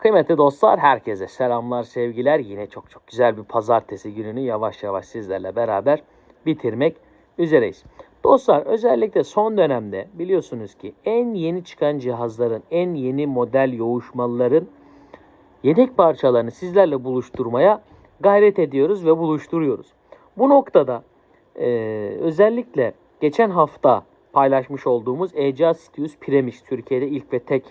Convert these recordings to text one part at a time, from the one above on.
Kıymetli dostlar herkese selamlar sevgiler. Yine çok çok güzel bir pazartesi gününü yavaş yavaş sizlerle beraber bitirmek üzereyiz. Dostlar özellikle son dönemde biliyorsunuz ki en yeni çıkan cihazların, en yeni model yoğuşmalıların yedek parçalarını sizlerle buluşturmaya gayret ediyoruz ve buluşturuyoruz. Bu noktada e, özellikle geçen hafta paylaşmış olduğumuz ECA Stius Premix Türkiye'de ilk ve tek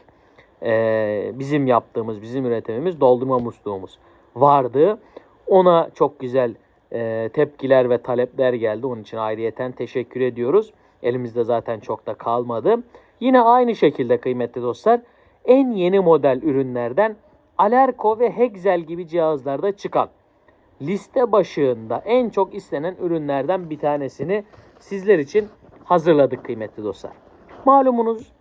e, bizim yaptığımız, bizim üretimimiz doldurma musluğumuz vardı. Ona çok güzel e, tepkiler ve talepler geldi. Onun için ayrıyeten teşekkür ediyoruz. Elimizde zaten çok da kalmadı. Yine aynı şekilde kıymetli dostlar en yeni model ürünlerden Alerco ve Hexel gibi cihazlarda çıkan liste başında en çok istenen ürünlerden bir tanesini sizler için hazırladık kıymetli dostlar. Malumunuz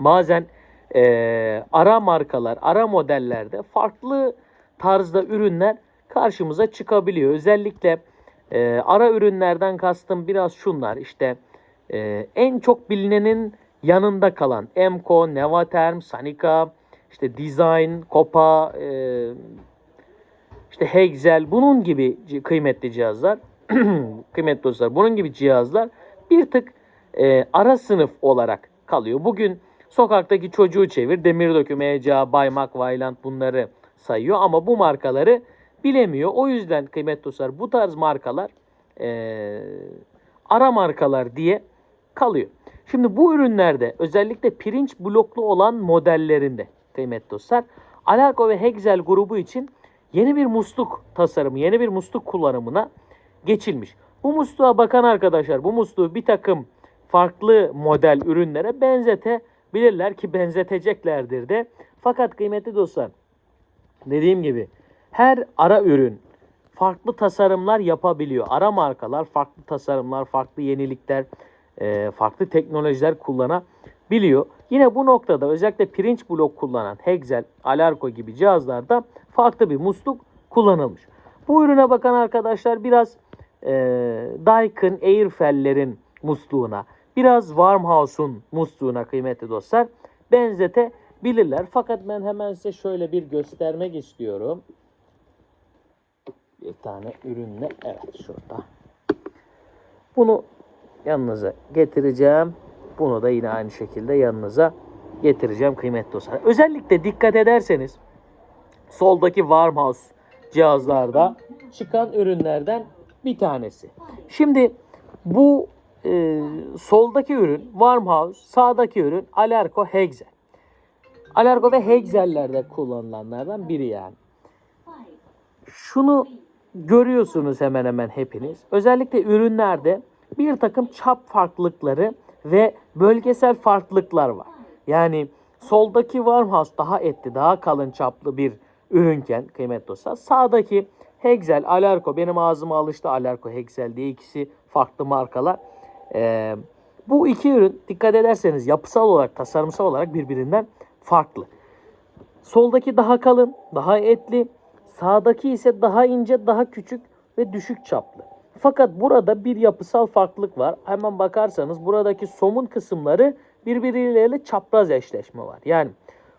bazen e, ara markalar, ara modellerde farklı tarzda ürünler karşımıza çıkabiliyor. Özellikle e, ara ürünlerden kastım biraz şunlar işte e, en çok bilinenin yanında kalan Emco, Nevaterm, Sanica, işte Design, Copa, e, işte Hexel bunun gibi kıymetli cihazlar, kıymetli dostlar bunun gibi cihazlar bir tık e, ara sınıf olarak kalıyor. Bugün sokaktaki çocuğu çevir, demir döküm, ECA, Baymak, Vayland bunları sayıyor ama bu markaları bilemiyor. O yüzden kıymetli dostlar bu tarz markalar e, ara markalar diye kalıyor. Şimdi bu ürünlerde özellikle pirinç bloklu olan modellerinde kıymetli dostlar Alarko ve Hexel grubu için yeni bir musluk tasarımı, yeni bir musluk kullanımına geçilmiş. Bu musluğa bakan arkadaşlar bu musluğu bir takım farklı model ürünlere benzetebilirler ki benzeteceklerdir de. Fakat kıymetli dostlar dediğim gibi her ara ürün farklı tasarımlar yapabiliyor. Ara markalar farklı tasarımlar, farklı yenilikler, e, farklı teknolojiler kullanabiliyor. Yine bu noktada özellikle pirinç blok kullanan Hexel, Alarko gibi cihazlarda farklı bir musluk kullanılmış. Bu ürüne bakan arkadaşlar biraz e, Daikin Airfell'lerin musluğuna, biraz Warmhouse'un musluğuna kıymetli dostlar benzetebilirler. Fakat ben hemen size şöyle bir göstermek istiyorum. Bir tane ürünle, evet şurada. Bunu yanınıza getireceğim. Bunu da yine aynı şekilde yanınıza getireceğim kıymetli dostlar. Özellikle dikkat ederseniz soldaki Warmhouse cihazlarda çıkan ürünlerden bir tanesi. Şimdi bu e, soldaki ürün Warmhouse, sağdaki ürün Alerco Hexel. Alerco ve Hexel'lerde kullanılanlardan biri yani. Şunu görüyorsunuz hemen hemen hepiniz. Özellikle ürünlerde bir takım çap farklılıkları ve bölgesel farklılıklar var. Yani soldaki Warmhouse daha etli, daha kalın çaplı bir ürünken kıymetli dostlar. Sağdaki Hexel, Alarko benim ağzıma alıştı Alarko, Hexel diye ikisi farklı markalar. Ee, bu iki ürün dikkat ederseniz yapısal olarak, tasarımsal olarak birbirinden farklı. Soldaki daha kalın, daha etli. Sağdaki ise daha ince, daha küçük ve düşük çaplı. Fakat burada bir yapısal farklılık var. Hemen bakarsanız buradaki somun kısımları birbirleriyle çapraz eşleşme var. Yani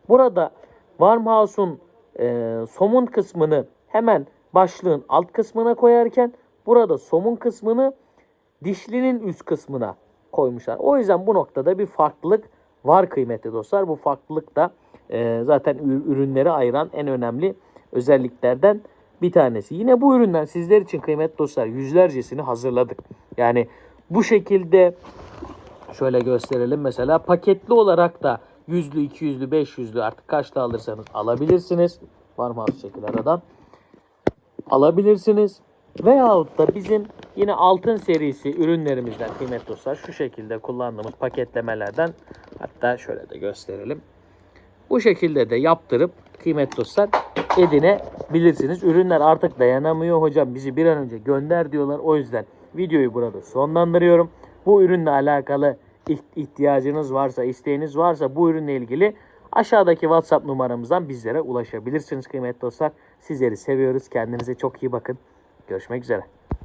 burada Warmhouse'un e, somun kısmını hemen başlığın alt kısmına koyarken burada somun kısmını dişlinin üst kısmına koymuşlar. O yüzden bu noktada bir farklılık var kıymetli dostlar. Bu farklılık da e, zaten ür- ürünleri ayıran en önemli özelliklerden bir tanesi. Yine bu üründen sizler için kıymetli dostlar yüzlercesini hazırladık. Yani bu şekilde şöyle gösterelim mesela paketli olarak da yüzlü, iki yüzlü, beş yüzlü artık kaçta alırsanız alabilirsiniz. Var mı az şekil aradan? Alabilirsiniz. Veyahut da bizim yine altın serisi ürünlerimizden kıymetli dostlar şu şekilde kullandığımız paketlemelerden hatta şöyle de gösterelim. Bu şekilde de yaptırıp kıymetli dostlar edinebilirsiniz. Ürünler artık dayanamıyor hocam bizi bir an önce gönder diyorlar. O yüzden videoyu burada sonlandırıyorum. Bu ürünle alakalı iht- ihtiyacınız varsa, isteğiniz varsa bu ürünle ilgili aşağıdaki WhatsApp numaramızdan bizlere ulaşabilirsiniz kıymetli dostlar. Sizleri seviyoruz. Kendinize çok iyi bakın. Görüşmek üzere.